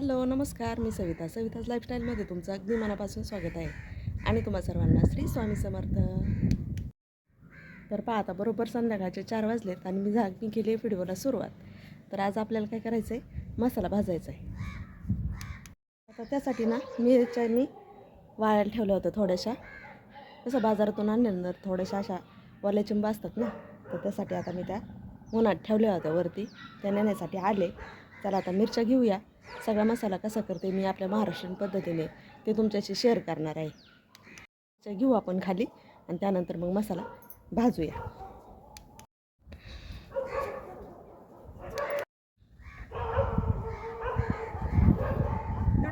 Hello नमस्कार. मी सविता. सविताज लाईफस्टाईलमध्ये तुमचं अगदी मनापासून स्वागत आहे. आणि तुम्हा सर्वांना श्री स्वामी समर्थ. तर पहा आता बरोबर संध्याकाळचे चार वाजलेत आणि मी झा मी केली व्हिडिओला सुरुवात. तर आज आपल्याला काय करायचं आहे मसाला भाजायचा आहे आता त्यासाठी ना मिरच्यांनी वाळायला ठेवल्या होत्या थोड्याशा. जसं बाजारातून आणल्यानंतर थोड्याशा अशा वरल्या चिंबा असतात ना तर त्यासाठी आता मी त्या उन्हात ठेवल्या होत्या वरती. त्या नेण्यासाठी आले. त्याला आता मिरच्या घेऊया. सगळा मसाला कसा करते मी आपल्या महाराष्ट्रीयन पद्धतीने ते तुमच्याशी शेअर करणार आहे. घेऊ आपण खाली आणि त्यानंतर मग मसाला भाजूया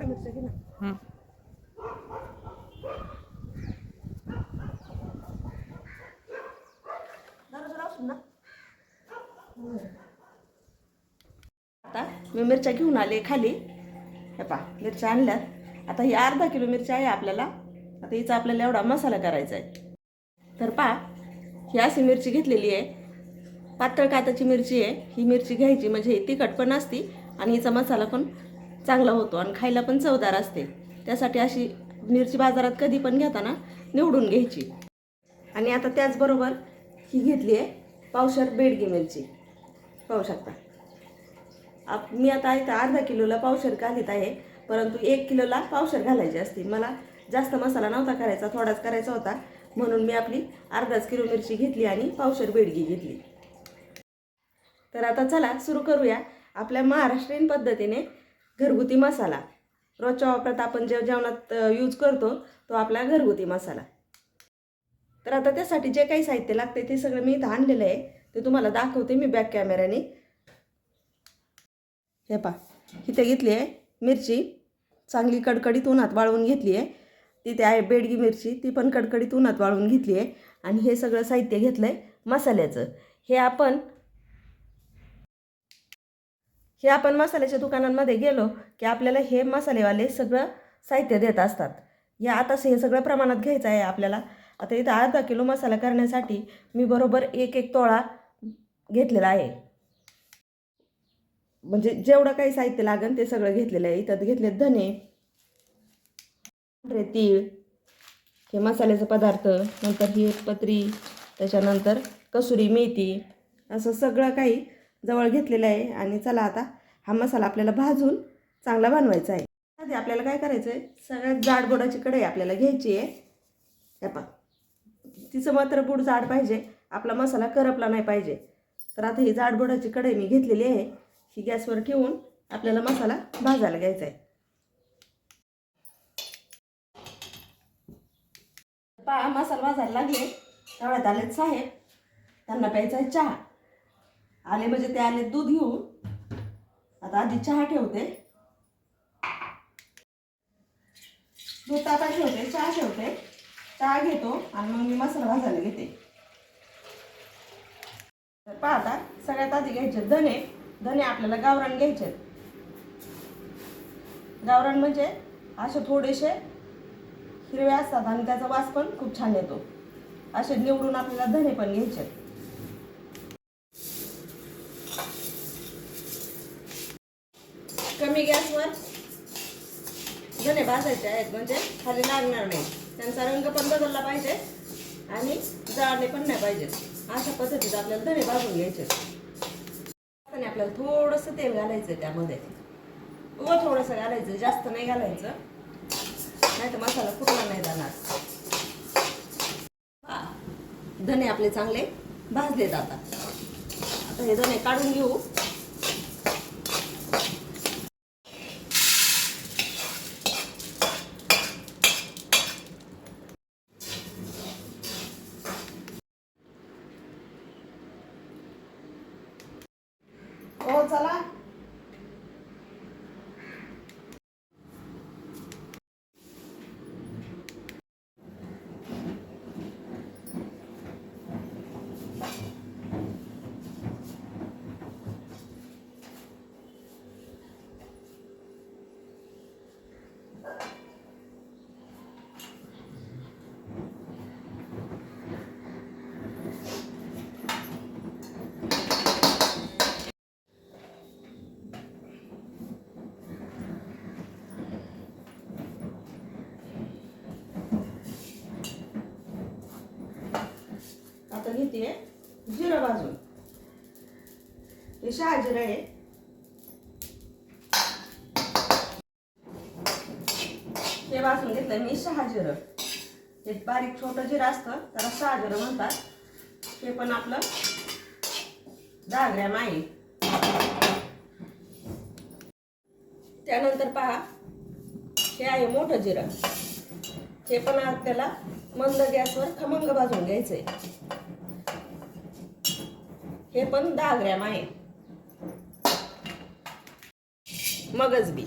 मिरच्या घे ना दरवाजा लावशील ना आता मी मिरच्या घेऊन आले खाली. हे पा मिरच्या आणल्यात. आता ही अर्धा किलो मिरच्या आहे आपल्याला. आता हिचा आपल्याला एवढा मसाला करायचा आहे. तर पा ही अशी मिरची घेतलेली आहे. पातळ काताची मिरची आहे. ही मिरची घ्यायची म्हणजे ही तिखट पण असती आणि हिचा मसाला पण चांगला होतो आणि खायला पण चवदार असते. त्यासाठी अशी मिरची बाजारात कधी पण घेताना निवडून घ्यायची. आणि आता त्याचबरोबर ही घेतली आहे पावशर बेडगी मिरची. पाहू शकता. आप मी आता इथं अर्धा किलोला पावशर घालीत आहे परंतु एक किलोला पावशर घालायची असते. मला जास्त मसाला नव्हता करायचा थोडाच करायचा होता. म्हणून मी आपली अर्धाच किलो मिरची घेतली आणि पावशर बेडगी घेतली. तर आता चला सुरू करूया आपल्या महाराष्ट्रीयन पद्धतीने घरगुती मसाला. रोजच्या वापरात आपण जे जेवणात यूज करतो तो आपला घरगुती मसाला. तर आता त्यासाठी जे काही साहित्य लागते ते सगळं मी इथं आणलेलं आहे. ते तुम्हाला दाखवते मी बॅक कॅमेऱ्याने हे पा इथे घेतली आहे मिरची. चांगली कडकडीत उन्हात वाळवून घेतली आहे. तिथे आहे बेडगी मिरची. ती पण कडकडीत उन्हात वाळवून घेतली आहे. आणि हे सगळं साहित्य घेतलं आहे मसाल्याचं. हे आपण हे आपण मसाल्याच्या दुकानांमध्ये गेलो की आपल्याला हे मसालेवाले सगळं साहित्य देत असतात. हे आता हे सगळं प्रमाणात घ्यायचं आहे आपल्याला. आता इथं अर्धा किलो मसाला करण्यासाठी मी बरोबर एक एक तोळा घेतलेला आहे. म्हणजे जेवढं काही साहित्य लागेल ते सगळं घेतलेलं आहे. इथं घेतले धने पांढरे तीळ हे मसाल्याचे पदार्थ नंतर ही पत्री त्याच्यानंतर कसुरी मेथी असं सगळं काही जवळ घेतलेलं आहे. आणि चला आता हा मसाला आपल्याला भाजून चांगला बनवायचा आहे. आधी आपल्याला काय करायचं आहे? सगळ्यात जाडबोडाची कढई आपल्याला घ्यायची आहे. हे पा तिचं मात्र बूड जाड पाहिजे. आपला मसाला करपला नाही पाहिजे. तर आता ही जाडबोडाची कढई मी घेतलेली आहे. ही गॅसवर ठेवून आपल्याला मसाला भाजायला घ्यायचा आहे. पा मसाला भाजायला लागले. तेवढ्यात आलेत साहेब. त्यांना प्यायचा आहे चहा. आले म्हणजे ते आले दूध घेऊन. आता आधी चहा ठेवते. दूध ताटा ठेवते चहा ठेवते. चहा घेतो आणि मग मी मसाला भाजायला घेते. तर पाहता सगळ्यात आधी घ्यायचे धने. धने आपल्याला गावरान घ्यायचे गावरान म्हणजे असे थोडेसे हिरवे असतात आणि त्याचा वास पण खूप छान येतो. असे निवडून आपल्याला धने पण घ्यायचे कमी गॅसवर धने भाजायचे आहेत म्हणजे खाली लागणार नाही. त्यांचा रंग पण बदलला पाहिजे आणि जाळले पण नाही पाहिजे अशा पद्धतीत आपल्याला धने भाजून घ्यायचे आणि आपल्याला थोडंसं तेल घालायचं त्यामध्ये. व थोडंसं घालायचं जास्त नाही घालायचं. नाही तर मसाला कुठला नाही जाणार. धने आपले चांगले भाजले जातात. आता हे धने काढून घेऊ हो चला घेते जिरं भाजून हे शहा जिरं आहे हे भाजून घेतलं मी शहा जिरं हे बारीक छोटं जिरं असतं त्याला शहा जिरं म्हणतात. हे पण आपलं दहा ग्रॅम आहे त्यानंतर पहा हे आहे मोठं जिरं हे पण आपल्याला मंद गॅसवर खमंग भाजून आहे हे पण दहा ग्रॅम आहे. मगज बी.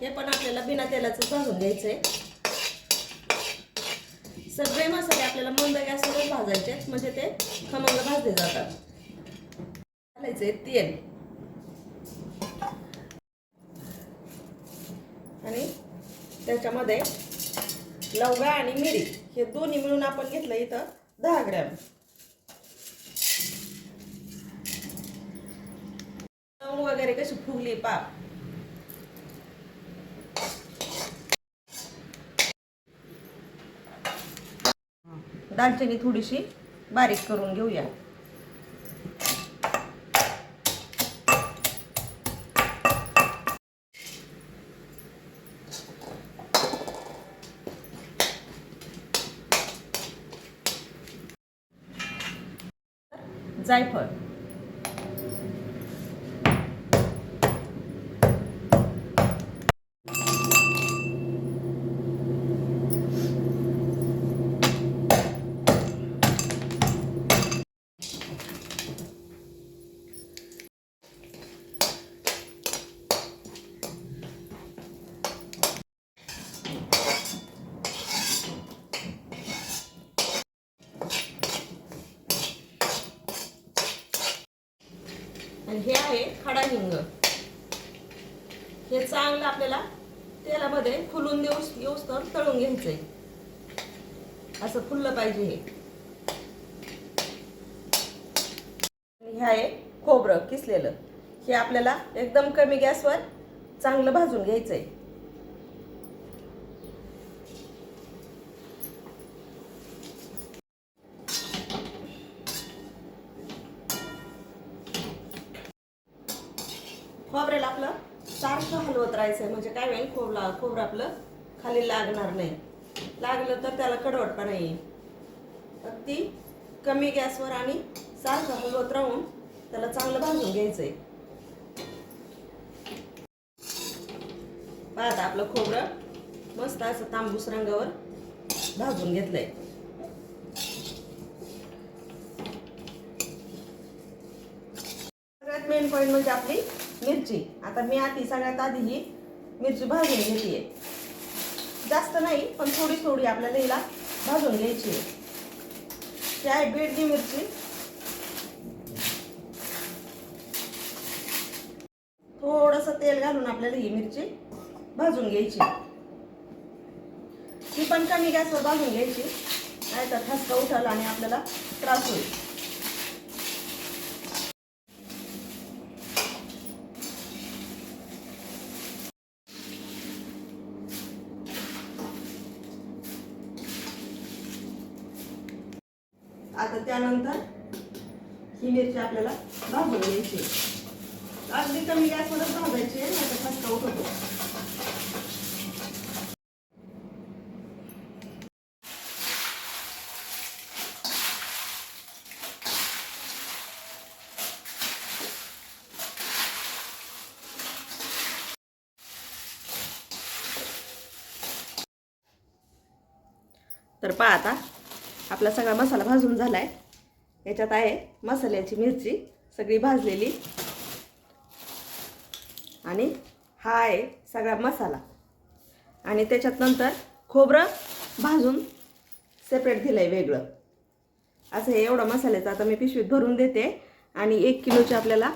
हे पण आपल्याला बिना तेलाचं भाजून घ्यायचंय. सगळे मसाले आपल्याला मंद गॅसवरच भाजायचे म्हणजे ते खमंग भाजले जातात. घालायचे तेल. आणि त्याच्यामध्ये लवंगा आणि मिरी. हे दोन्ही मिळून आपण घेतलं इथं दहा ग्रॅम. लवंग वगैरे कशी फुगली पाप दालचिनी थोडीशी बारीक करून घेऊया. 栽培 आणि हे आहे खडा हिंग हे चांगलं आपल्याला तेलामध्ये फुलून देऊ येऊस तर तळून घ्यायचंय. असं फुललं पाहिजे हे. हे आहे खोबरं किसलेलं. हे आपल्याला एकदम कमी गॅसवर चांगलं भाजून घ्यायचंय. खोबऱ्याला आपलं सारखं हलवत राहायचं आहे म्हणजे काय होईल? खोबला खोबरं आपलं खाली लागणार नाही. लागलं तर त्याला कडवटपणा येईल अगदी कमी गॅसवर आणि सारखं हलवत राहून त्याला चांगलं भाजून आहे पाहता आपलं खोबरं मस्त असं तांबूस रंगावर भाजून घेतलंय. सगळ्यात मेन पॉईंट म्हणजे आपली मिरची. आता मी आधी सगळ्यात आधी ही मिरची भाजून घेते जास्त नाही पण थोडी थोडी आपल्याला हिला भाजून घ्यायची आहे. ही आहे बेडगी मिरची. थोडंसं तेल घालून आपल्याला ही मिरची भाजून घ्यायची ही पण कमी गॅसवर भाजून घ्यायची. नाही तर ठसका उठाल आणि आपल्याला त्रास होईल आता त्यानंतर ही मिरची आपल्याला भाजून घ्यायची अगदी कमी गॅसवरच भाजायची आहे नाही तर खसका होतो. तर पहा आता आपला सगळा मसाला भाजून झाला आहे याच्यात आहे मसाल्याची मिरची सगळी भाजलेली. आणि हा आहे सगळा मसाला. आणि त्याच्यात नंतर खोबरं भाजून सेपरेट दिलं आहे वेगळं. असं हे एवढा मसाल्याचं आता मी पिशवीत भरून देते. आणि एक किलोची आपल्याला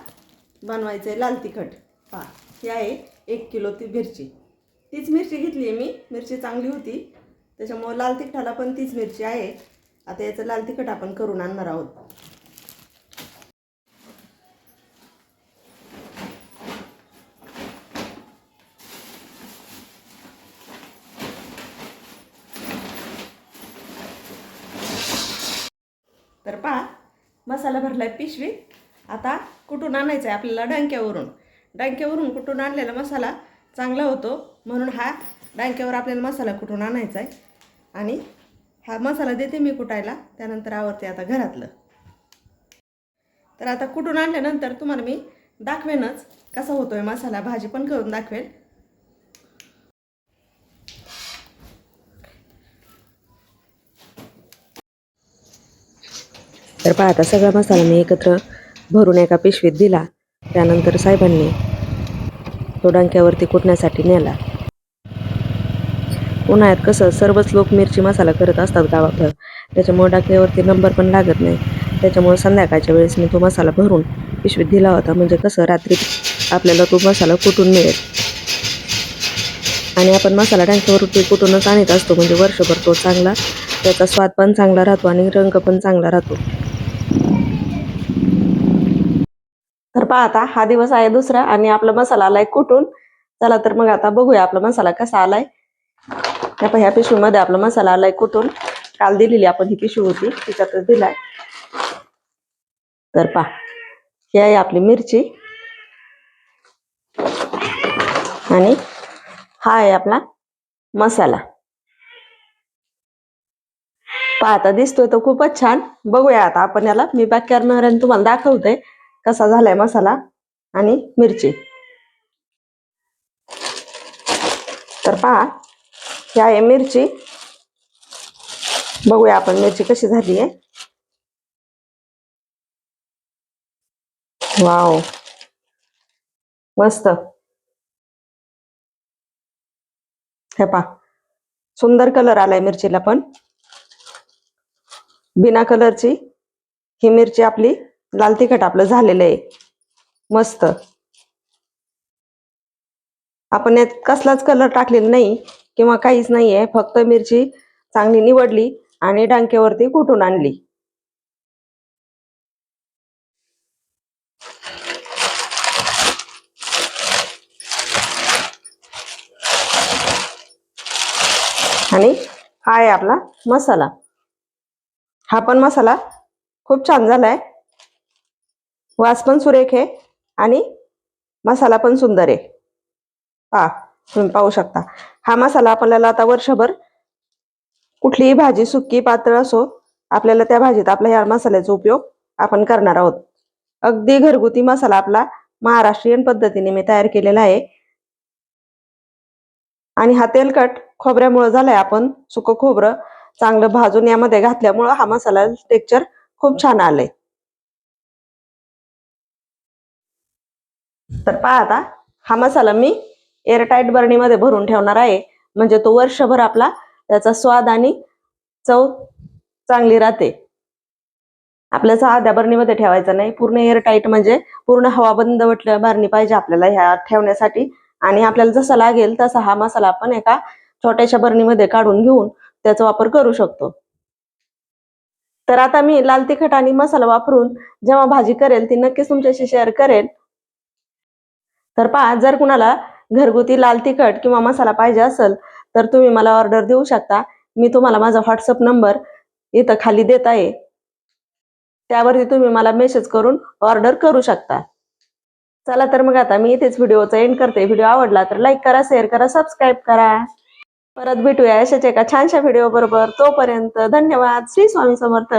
बनवायचं आहे लाल तिखट. पहा ही आहे एक किलो ती मिरची. तीच मिरची घेतली आहे मी. मिरची चांगली होती. त्याच्यामुळं लाल तिखटाला पण तीच मिरची आहे. आता याचं लाल तिखट आपण करून आणणार आहोत. तर पहा मसाला भरलाय पिशवी. आता कुठून आणायचा आहे आपल्याला डांक्यावरून. डांक्यावरून कुठून आणलेला मसाला चांगला होतो म्हणून हा डांक्यावर आपल्याला मसाला कुठून आणायचा आहे आणि हा मसाला देते मी कुटायला त्यानंतर आवडते आता घरातलं. तर आता कुठून आणल्यानंतर तुम्हाला मी दाखवेनच कसा होतोय मसाला भाजी पण करून दाखवेल. तर पहा आता सगळा मसाला मी एकत्र भरून एका पिशवीत दिला त्यानंतर साहेबांनी तो डंक्यावरती कुटण्यासाठी नेला. उन्हाळ्यात कसं सर्वच लोक मिरची मसाला करत असतात गावात त्याच्यामुळे डंक्यावरती नंबर पण लागत नाही. त्याच्यामुळे संध्याकाळच्या वेळेस मी तो मसाला भरून पिशवीत दिला होता. म्हणजे कसं रात्री आपल्याला तो मसाला कुटून मिळेल? आणि आपण मसाला टँकीवरती कुटूनच आणत असतो. म्हणजे वर्षभर तो चांगला त्याचा स्वाद पण चांगला राहतो आणि रंग पण चांगला राहतो. तर पहा आता हा दिवस आहे दुसरा आणि आपला मसाला आलाय कुठून? चला तर मग आता बघूया आपला मसाला कसा आलाय. त्या ह्या पिशवीमध्ये आपला मसाला आलाय कुठून? काल दिलेली आपण ही पिशवी होती तिच्यातच दिलाय. तर पहा ही आहे आपली मिरची. आणि हा आहे आपला मसाला. पाहता आता दिसतोय तो खूपच छान. बघूया आता आपण याला. मी पॅक करणार आणि तुम्हाला दाखवते कसा झालाय मसाला आणि मिरची. तर पहा ही आहे मिरची. बघूया आपण मिरची कशी झाली आहे. वाव. मस्त. हे पहा. सुंदर कलर आलाय मिरचीला पण. बिना कलरची ही मिरची आपली लाल तिखट आपलं झालेलं आहे. मस्त. आपण यात कसलाच कलर टाकलेला नाही. किंवा काहीच नाही आहे फक्त मिरची चांगली निवडली आणि डांक्यावरती कुठून आणली? आणि हा आहे आपला मसाला. हा पण मसाला खूप छान झालाय. वास पण सुरेख आहे आणि मसाला पण सुंदर आहे. हा तुम्ही पाहू शकता. हा मसाला आपल्याला आता वर्षभर कुठलीही भाजी सुकी पातळ असो आपल्याला त्या भाजीत आपल्या ह्या मसाल्याचा उपयोग आपण करणार आहोत. अगदी घरगुती मसाला आपला महाराष्ट्रीयन पद्धतीने मी तयार केलेला आहे. आणि हा तेलकट खोबऱ्यामुळं झालाय आपण सुक खोबरं चांगलं भाजून यामध्ये घातल्यामुळं हा मसाला टेक्चर खूप छान आलंय. तर पहा आता हा मसाला मी एअरटाईट बरणीमध्ये भरून ठेवणार आहे. म्हणजे तो वर्षभर आपला त्याचा स्वाद आणि चव चांगली राहते. आपल्या साध्या बरणीमध्ये ठेवायचा नाही. पूर्ण एअरटाईट म्हणजे पूर्ण हवा बंद वटल्या बरणी पाहिजे आपल्याला ह्या ठेवण्यासाठी. आणि आपल्याला जसा लागेल तसा हा मसाला आपण एका छोट्याशा बरणीमध्ये काढून घेऊन त्याचा वापर करू शकतो. तर आता मी लाल तिखट आणि मसाला वापरून जेव्हा भाजी करेल ती नक्कीच तुमच्याशी शेअर करेल तर पहा जर कुणाला घरगुती लाल तिखट किंवा मसाला पाहिजे असेल तर तुम्ही मला ऑर्डर देऊ शकता. मी तुम्हाला माझा व्हॉट्सअप नंबर इथं खाली देत आहे. त्यावरती तुम्ही मला मेसेज करून ऑर्डर करू शकता. चला तर मग आता मी इथेच व्हिडिओचा एंड करते. व्हिडिओ आवडला तर लाईक करा शेअर करा सबस्क्राईब करा. परत भेटूया अशाच एका छानशा व्हिडिओ बरोबर. तोपर्यंत धन्यवाद. श्री स्वामी समर्थ.